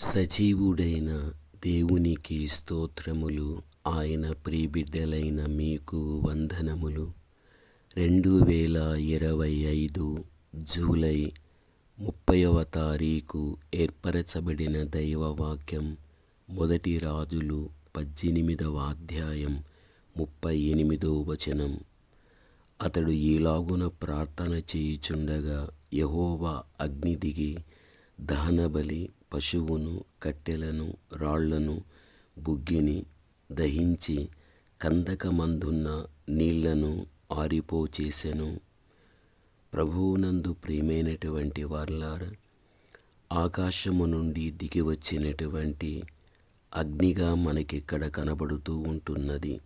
సజీవుడైన దేవునికి స్తోత్రములు ఆయన ప్రీబిడ్డలైన మీకు వందనములు. రెండు వేల ఇరవై ఐదు జూలై ముప్పైవ తారీఖు ఏర్పరచబడిన దైవవాక్యం మొదటి రాజులు పద్దెనిమిదవ అధ్యాయం ముప్పై ఎనిమిదో వచనం. అతడు ఈలాగున ప్రార్థన చేయుచుండగా యహోవా అగ్ని దిగి దహనబలి పశువును కట్టెలను రాళ్ళను బుగ్గిని దహించి కందకమందున్న నీళ్ళను ఆరిపోచేసెను. ప్రభువునందు ప్రియమైనటువంటి వార్లార ఆకాశము నుండి దిగి వచ్చినటువంటి అగ్నిగా మనకిక్కడ కనబడుతూ ఉంటున్నది.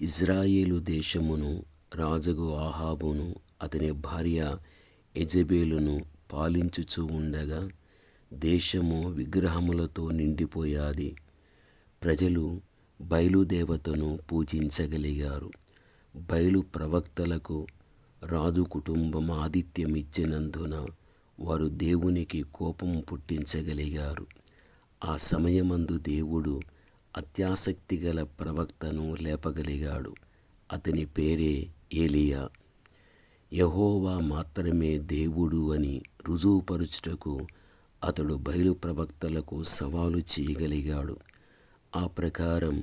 ఇజ్రాయేలు దేశమును రాజగు ఆహాబును అతని భార్య ఎజబేలును పాలించుచూ ఉండగా దేశము విగ్రహములతో నిండిపోయాది. ప్రజలు బయలుదేవతను పూజించగలిగారు. బయలు ప్రవక్తలకు రాజు కుటుంబం ఆతిథ్యం ఇచ్చినందున వారు దేవునికి కోపం పుట్టించగలిగారు. ఆ సమయమందు దేవుడు అత్యాసక్తి గల ప్రవక్తను లేపగలిగాడు. అతని పేరే ఏలియా. యహోవా మాత్రమే దేవుడు అని రుజువుపరుచుటకు అతడు బయలు ప్రవక్తలకు సవాలు చేయగలిగాడు. ఆ ప్రకారం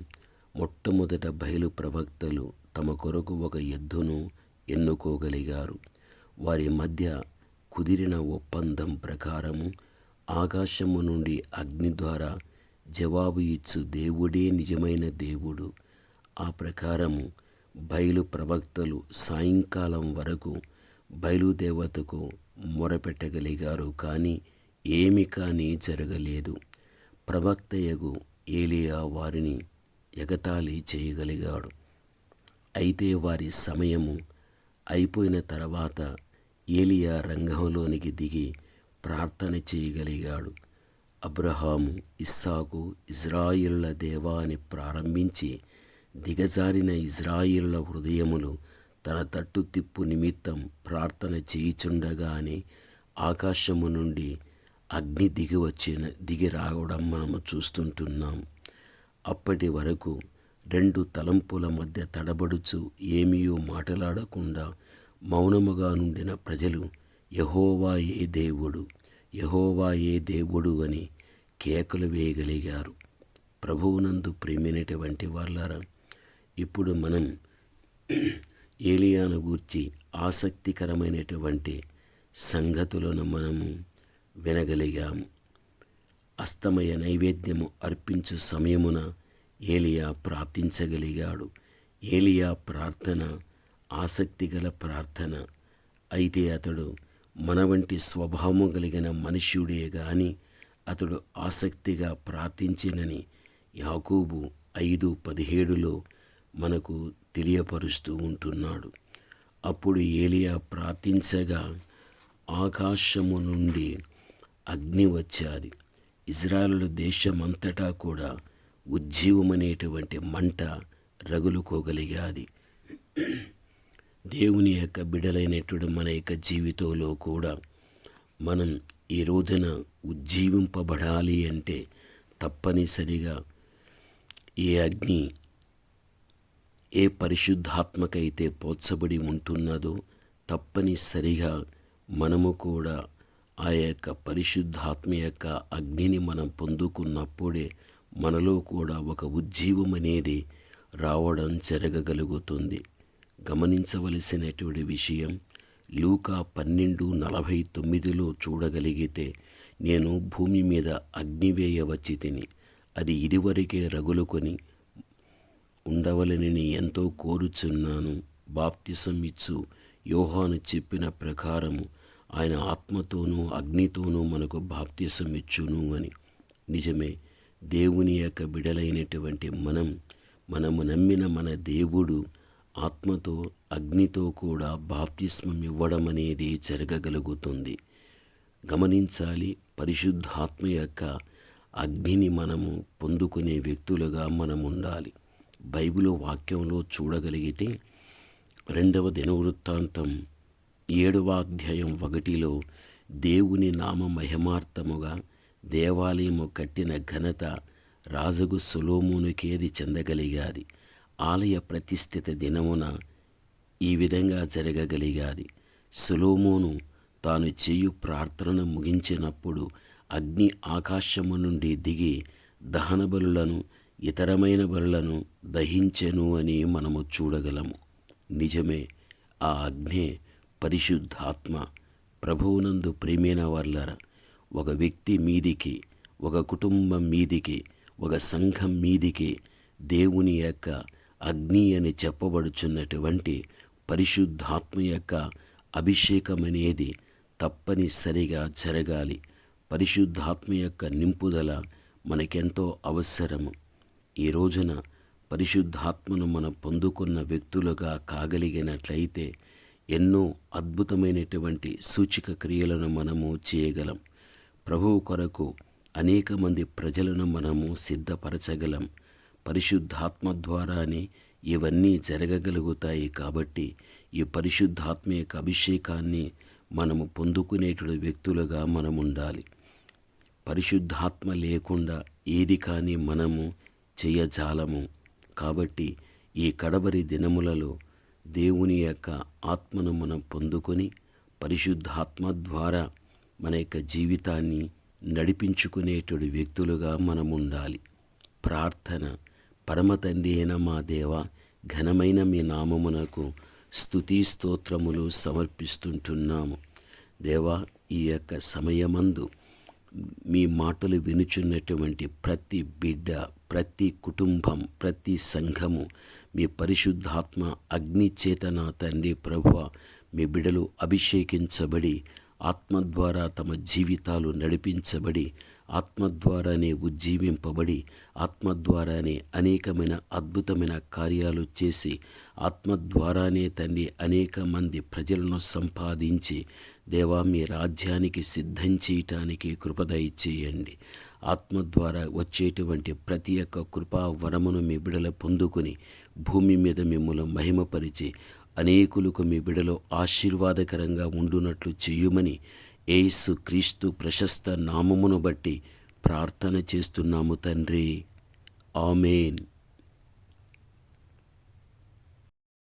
మొట్టమొదట బయలు ప్రవక్తలు తమ కొరకు ఒక ఎద్దును ఎన్నుకోగలిగారు. వారి మధ్య కుదిరిన ఒప్పందం ప్రకారము ఆకాశము నుండి అగ్ని ద్వారా జవాబు ఇచ్చు దేవుడే నిజమైన దేవుడు. ఆ ప్రకారము బయలు ప్రవక్తలు సాయంకాలం వరకు బయలుదేవతకు మొరపెట్టగలిగారు. కానీ ఏమి కానీ జరగలేదు. ప్రవక్తయగు ఏలియా వారిని ఎగతాళి చేయగలిగాడు. అయితే వారి సమయము అయిపోయిన తర్వాత ఏలియా రంగంలోనికి దిగి ప్రార్థన చేయగలిగాడు. అబ్రహాము ఇస్సాకు ఇజ్రాయిల్ల దేవా అని ప్రారంభించి దిగజారిన ఇజ్రాయిల్ల హృదయములు తన తట్టు తిప్పు నిమిత్తం ప్రార్థన చేయుచుండగానే ఆకాశము నుండి అగ్ని దిగి వచ్చిన దిగి రావడం మనము చూస్తుంటున్నాం. అప్పటి వరకు రెండు తలంపుల మధ్య తడబడుచు ఏమీయో మాట్లాడకుండా మౌనముగా నుండిన ప్రజలు యహోవా ఏ దేవుడు యహోవా ఏ దేవుడు అని కేకలు వేయగలిగారు. ప్రభువునందు ప్రేమైనటువంటి వాళ్ళారా ఇప్పుడు మనం ఏలియాను గూర్చి ఆసక్తికరమైనటువంటి సంగతులను మనము వినగలిగాము అస్తమయ నైవేద్యము అర్పించే సమయమున ఏలియా ప్రార్థించగలిగాడు. ఏలియా ప్రార్థన ఆసక్తిగల ప్రార్థన. అయితే అతడు మన వంటి స్వభావము కలిగిన మనుష్యుడే గాని అతడు ఆసక్తిగా ప్రార్థించినని యాకూబు ఐదు పదిహేడులో మనకు తెలియపరుస్తూ ఉంటున్నాడు. అప్పుడు ఏలియా ప్రార్థించగా ఆకాశము నుండి అగ్ని వచ్చాది. ఇజ్రాయలు దేశమంతటా కూడా ఉజ్జీవమనేటువంటి మంట రగులుకోగలిగాది దేవుని యొక్క బిడలైనటువంటి మన యొక్క జీవితంలో కూడా మనం ఈ రోజున ఉజ్జీవింపబడాలి అంటే తప్పనిసరిగా ఏ అగ్ని ఏ పరిశుద్ధాత్మకైతే పోల్చబడి ఉంటున్నదో తప్పనిసరిగా మనము కూడా ఆ యొక్క పరిశుద్ధాత్మ యొక్క అగ్నిని మనం పొందుకున్నప్పుడే మనలో కూడా ఒక ఉజ్జీవం అనేది రావడం జరగగలుగుతుంది. గమనించవలసినటువంటి విషయం లూకా పన్నెండు నలభై తొమ్మిదిలో చూడగలిగితే నేను భూమి మీద అగ్ని వేయవచ్చి తిని అది ఇదివరకే రగులుకొని ఉండవలనని ఎంతో కోరుచున్నాను. బాప్తిసం ఇచ్చు యోహాను చెప్పిన ప్రకారము ఆయన ఆత్మతోనూ అగ్నితోనూ మనకు బాప్తిసం ఇచ్చును అని. నిజమే దేవుని యొక్క బిడలైనటువంటి మనం మనము నమ్మిన మన దేవుడు ఆత్మతో అగ్నితో కూడా బాప్తిస్మం ఇవ్వడం అనేది జరగగలుగుతుంది. గమనించాలి పరిశుద్ధాత్మ యొక్క అగ్నిని మనము పొందుకునే వ్యక్తులుగా మనం ఉండాలి బైబిల్ వాక్యంలో చూడగలిగితే రెండవ దినవృత్తాంతం ఏడవ అధ్యాయం ఒకటిలో దేవుని నామ మహిమార్థముగా దేవాలయము కట్టిన ఘనత రాజుగు సులోమునికేది చెందగలిగాది. ఆలయ ప్రతిష్ఠిత దినమున ఈ విధంగా జరగగలిగాది. సులోమోను తాను చేయు ప్రార్థనను ముగించినప్పుడు అగ్ని ఆకాశము నుండి దిగి దహన బలులను ఇతరమైన బలులను దహించెను అని మనము చూడగలము. నిజమే ఆ అగ్నే పరిశుద్ధాత్మ ప్రభువునందు ప్రేమైన వర్లర ఒక వ్యక్తి మీదికి ఒక కుటుంబం మీదికి ఒక సంఘం మీదికి దేవుని యొక్క అగ్ని అని చెప్పబడుచున్నటువంటి పరిశుద్ధాత్మ యొక్క అభిషేకం అనేది తప్పనిసరిగా జరగాలి. పరిశుద్ధాత్మ యొక్క నింపుదల మనకెంతో అవసరము. ఈ రోజున పరిశుద్ధాత్మను మనం పొందుకున్న వ్యక్తులుగా కాగలిగినట్లయితే ఎన్నో అద్భుతమైనటువంటి సూచిక క్రియలను మనము చేయగలం. ప్రభువు కొరకు అనేక మంది ప్రజలను మనము సిద్ధపరచగలం. పరిశుద్ధాత్మ ద్వారానే ఇవన్నీ జరగగలుగుతాయి కాబట్టి ఈ పరిశుద్ధాత్మ యొక్క అభిషేకాన్ని మనము పొందుకునేటువంటి వ్యక్తులుగా మనం ఉండాలి. పరిశుద్ధాత్మ లేకుండా ఏది కానీ మనము చేయజాలము. కాబట్టి ఈ కడబరి దినములలో దేవుని యొక్క ఆత్మను మనం పొందుకొని పరిశుద్ధాత్మ ద్వారా మన యొక్క జీవితాన్ని నడిపించుకునేటువంటి వ్యక్తులుగా మనం ఉండాలి ప్రార్థన. పరమ తండ్రి అయిన మా దేవ ఘనమైన మీ నామమునకు స్థుతి స్తోత్రములు సమర్పిస్తుంటున్నాము. దేవా ఈ యొక్క సమయమందు మీ మాటలు వినుచున్నటువంటి ప్రతి బిడ్డ ప్రతి కుటుంబం ప్రతి సంఘము మీ పరిశుద్ధాత్మ అగ్ని చేతన తండ్రి ప్రభువ మీ బిడలు అభిషేకించబడి ఆత్మ ద్వారా తమ జీవితాలు నడిపించబడి ఆత్మ ద్వారానే ఉజ్జీవింపబడి ఆత్మ ద్వారానే అనేకమైన అద్భుతమైన కార్యాలు చేసి ఆత్మ ద్వారానే తండ్రి అనేక మంది ప్రజలను సంపాదించి దేవా మీ రాజ్యానికి సిద్ధం చేయటానికి కృపద ఇచ్చేయండి ఆత్మ ద్వారా వచ్చేటువంటి ప్రతి ఒక్క కృపా వరమును మీ బిడల పొందుకుని భూమి మీద మిమ్మల్ని మహిమపరిచి అనేకులకు మీ బిడలో ఆశీర్వాదకరంగా ఉండునట్లు చెయ్యుమని ఏసు క్రీస్తు ప్రశస్త నామమును బట్టి ప్రార్థన చేస్తున్నాము తండ్రి. ఆమెన్.